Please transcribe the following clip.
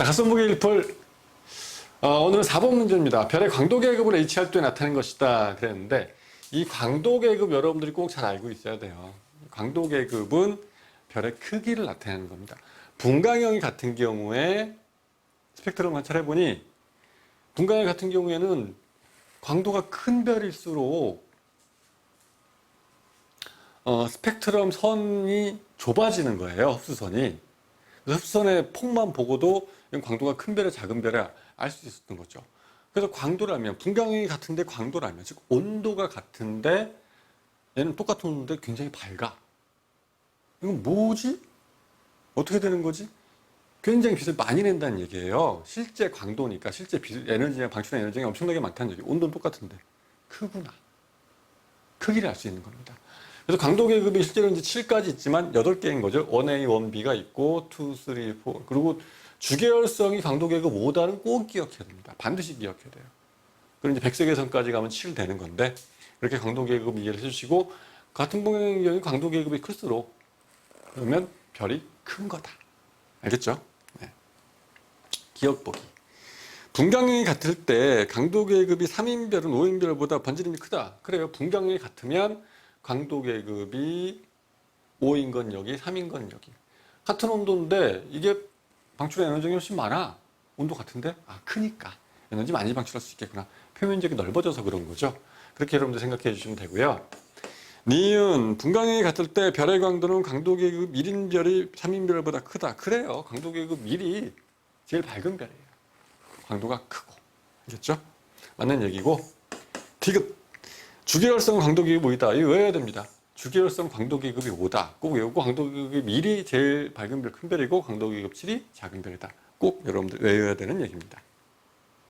자, 가슴무게 1펄. 어, 오늘은 4번 문제입니다. 별의 광도 계급을 H할 때 나타낸 것이다. 그랬는데, 이 광도 계급 여러분들이 꼭 잘 알고 있어야 돼요. 광도 계급은 별의 크기를 나타내는 겁니다. 분광형이 같은 경우에 스펙트럼 관찰해보니, 분광형 같은 경우에는 광도가 큰 별일수록 어, 스펙트럼 선이 좁아지는 거예요, 흡수선이. 흡수선의 폭만 보고도 광도가 큰 별에 작은 별에 알수 있었던 거죠. 그래서 광도라면, 분광형이 같은데 광도라면, 즉 온도가 같은데 얘는 똑같은 온도인데 굉장히 밝아. 이건 뭐지? 어떻게 되는 거지? 굉장히 빛을 많이 낸다는 얘기예요. 실제 광도니까, 실제 빛, 에너지나 방출한 에너지가 엄청나게 많다는 얘기. 온도는 똑같은데. 크구나. 크기를 알 수 있는 겁니다. 그래서 강도 계급이 실제로 이제 7까지 있지만 8개인 거죠. 1A, 1B가 있고 2, 3, 4. 그리고 주계열성이 강도 계급 5다는 꼭 기억해야 됩니다. 반드시 기억해야 돼요. 그리고 이제 백색의선까지 가면 7 되는 건데 이렇게 강도 계급 이해를 해주시고 같은 방향의 강도 계급이 클수록 그러면 별이 큰 거다. 알겠죠? 네. 기억 보기. 분광형이 같을 때 강도 계급이 3인별은 5인별보다 번지름이 크다. 그래요. 분광형이 같으면 강도 계급이 5인 건 여기, 3인 건 여기. 같은 온도인데 이게 방출 에너지가 훨씬 많아. 온도 같은데? 아, 크니까. 에너지 많이 방출할 수 있겠구나. 표면적이 넓어져서 그런 거죠. 그렇게 여러분들 생각해 주시면 되고요. 니은 분광형이 같을 때 별의 광도는 강도 계급 1인 별이 3인 별보다 크다. 그래요. 강도 계급 1이 제일 밝은 별이에요. 광도가 크고. 알겠죠? 맞는 얘기고. 디귿. 주계열성 광도 계급이 5이다. 이거 외워야 됩니다. 주계열성 광도 계급이 5다. 꼭 외우고 광도 계급 1이 제일 밝은 별 큰 별이고 광도 계급 7이 작은 별이다. 꼭 여러분들 외워야 되는 얘기입니다.